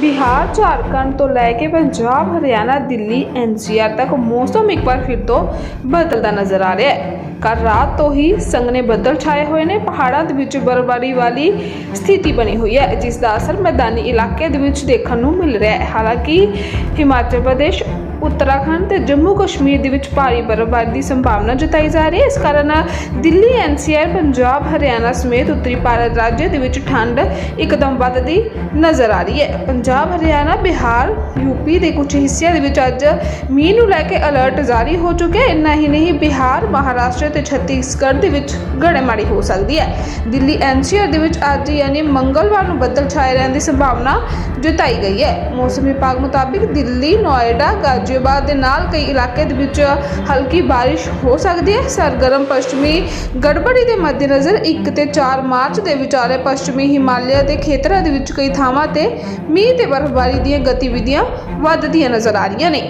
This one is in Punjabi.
ਬਿਹਾਰ, ਝਾਰਖੰਡ ਤੋਂ ਲੈ ਕੇ ਪੰਜਾਬ, ਹਰਿਆਣਾ, ਦਿੱਲੀ, ਐਨਸੀਆਰ ਤੱਕ ਮੌਸਮ ਇੱਕ ਵਾਰ ਫਿਰ ਤੋਂ ਬਦਲਦਾ ਨਜ਼ਰ ਆ ਰਿਹਾ ਹੈ। ਕੱਲ ਰਾਤ ਤੋਂ ਹੀ ਸੰਘਣੇ ਬੱਦਲ ਛਾਏ ਹੋਏ ਨੇ। ਪਹਾੜਾਂ ਦੇ ਵਿੱਚ ਬਰਫ਼ਬਾਰੀ ਵਾਲੀ ਸਥਿਤੀ ਬਣੀ ਹੋਈ ਹੈ, ਜਿਸ ਦਾ ਅਸਰ ਮੈਦਾਨੀ ਇਲਾਕੇ ਦੇ ਵਿੱਚ ਦੇਖਣ ਨੂੰ ਮਿਲ ਰਿਹਾ ਹੈ। ਹਾਲਾਂਕਿ, ਹਿਮਾਚਲ ਪ੍ਰਦੇਸ਼ ਉੱਤਰਾਖੰਡ ਤੇ ਜੰਮੂ ਕਸ਼ਮੀਰ ਦੇ ਵਿੱਚ ਭਾਰੀ ਬਰਫ਼ਬਾਰੀ ਦੀ ਸੰਭਾਵਨਾ ਜਤਾਈ ਜਾ ਰਹੀ ਹੈ। ਇਸ ਕਾਰਨ ਦਿੱਲੀ ਐਨਸੀਆਰ ਪੰਜਾਬ, ਹਰਿਆਣਾ ਸਮੇਤ ਉੱਤਰੀ ਭਾਰਤ ਰਾਜ ਦੇ ਵਿੱਚ ਠੰਡ ਇੱਕਦਮ ਵੱਧਦੀ ਨਜ਼ਰ ਆ ਰਹੀ ਹੈ। ਪੰਜਾਬ, ਹਰਿਆਣਾ, ਬਿਹਾਰ ਯੂਪੀ ਦੇ ਕੁਝ ਹਿੱਸਿਆਂ ਦੇ ਵਿੱਚ ਅੱਜ ਮੀਂਹ ਨੂੰ ਲੈ ਕੇ ਅਲਰਟ ਜਾਰੀ ਹੋ ਚੁੱਕਿਆ ਹੈ। ਇੰਨਾ ਹੀ ਨਹੀਂ, ਬਿਹਾਰ, ਮਹਾਰਾਸ਼ਟਰ ਤੇ ਛੱਤੀਸਗੜ੍ਹ ਦੇ ਵਿੱਚ ਗੜੇਮਾਰੀ ਹੋ ਸਕਦੀ ਹੈ। ਦਿੱਲੀ ਐਨਸੀਆਰ ਦੇ ਵਿੱਚ ਅੱਜ ਯਾਨੀ ਮੰਗਲਵਾਰ ਨੂੰ ਬੱਦਲ ਛਾਏ ਰਹਿਣ ਦੀ ਸੰਭਾਵਨਾ ਜਤਾਈ ਗਈ ਹੈ। ਮੌਸਮ ਵਿਭਾਗ ਮੁਤਾਬਿਕ ਦਿੱਲੀ, ਨੋਇਡਾ ਗਾਜ਼ੀਆਬਾਦ ਦੇ ਨਾਲ ਕਈ ਇਲਾਕੇ ਦੇ ਵਿੱਚ ਹਲਕੀ ਬਾਰਿਸ਼ ਹੋ ਸਕਦੀ ਹੈ। ਸਰਗਰਮ ਪੱਛਮੀ ਗੜਬੜੀ ਦੇ ਮੱਦੇਨਜ਼ਰ 1 ਤੇ 4 ਮਾਰਚ ਦੇ ਵਿਚਾਲੇ ਪੱਛਮੀ ਹਿਮਾਲਿਆ ਦੇ ਖੇਤਰਾਂ ਦੇ ਵਿੱਚ ਕਈ ਥਾਵਾਂ ਤੇ ਮੀਂਹ ਤੇ ਬਰਫ਼ਬਾਰੀ ਦੀਆਂ ਗਤੀਵਿਧੀਆਂ ਵੱਧਦੀਆਂ ਨਜ਼ਰ ਆ ਰਹੀਆਂ ਨੇ।